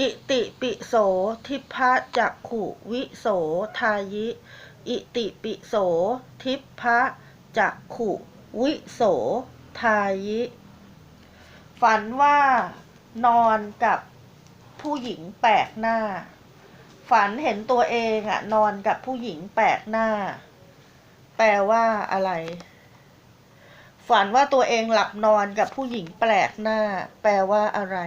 อิติปิโสทิพะจักขุวิโสทายิ อิติปิโสทิพะจักขุวิโสทายิ ฝันว่านอนกับผู้หญิงแปลกหน้า ฝันเห็นตัวเองอะนอนกับผู้หญิงแปลกหน้า แปลว่าอะไร ฝันว่าตัวเองหลับนอนกับผู้หญิงแปลกหน้า แปลว่าอะไร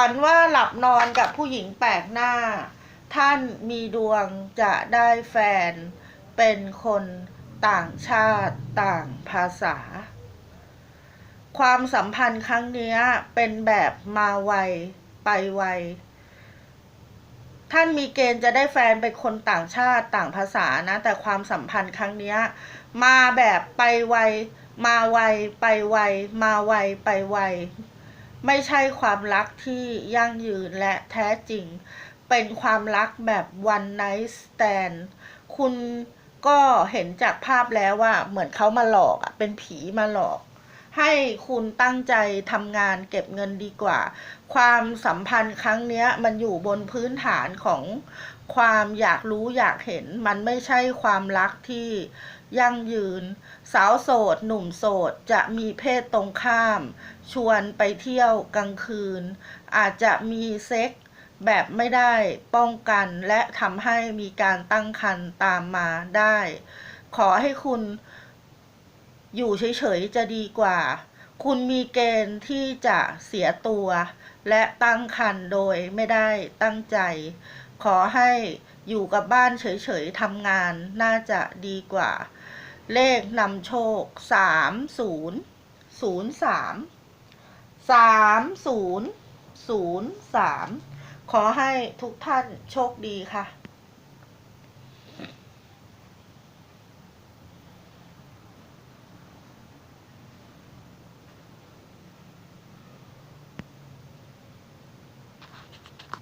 ฝันว่าหลับนอนกับผู้หญิงแปลกหน้า ท่านมีดวงจะได้แฟน เป็นคนต่างชาติต่างภาษา ความสัมพันธ์ครั้งนี้เป็นแบบมาไวไปไว ท่านมีเกณฑ์จะได้แฟนเป็นคนต่างชาติต่างภาษานะ แต่ความสัมพันธ์ครั้งนี้มาแบบไปไวมาไวไปไวมาไวไปไว ไม่ใช่ความรักที่ยั่งยืนและแท้จริง เป็นความรักแบบ one night stand คุณก็เห็นจากภาพแล้วว่าเหมือนเขามาหลอกอะเป็นผีมาหลอก ให้คุณตั้งใจทำงานเก็บเงินดีกว่า ความสัมพันธ์ครั้งนี้มันอยู่บนพื้นฐานของความอยากรู้อยากเห็นมันไม่ใช่ความรักที่ยั่งยืน สาวโสด หนุ่มโสดจะมีเพศตรงข้าม ชวนไปเที่ยวกลางคืน อาจจะมีเซ็กส์แบบไม่ได้ป้องกันและทำให้มีการตั้งครรภ์ตามมาได้ ขอให้คุณ อยู่เฉยๆจะดีกว่า คุณมีเกณฑ์ที่จะเสียตัว และตั้งครรภ์โดยไม่ได้ตั้งใจ ขอให้อยู่กับบ้านเฉยๆทำงานน่าจะดีกว่า เลขนำโชคสามศูนย์ศูนย์สามสามศูนย์ศูนย์สามขอให้ทุกท่านโชคดีค่ะ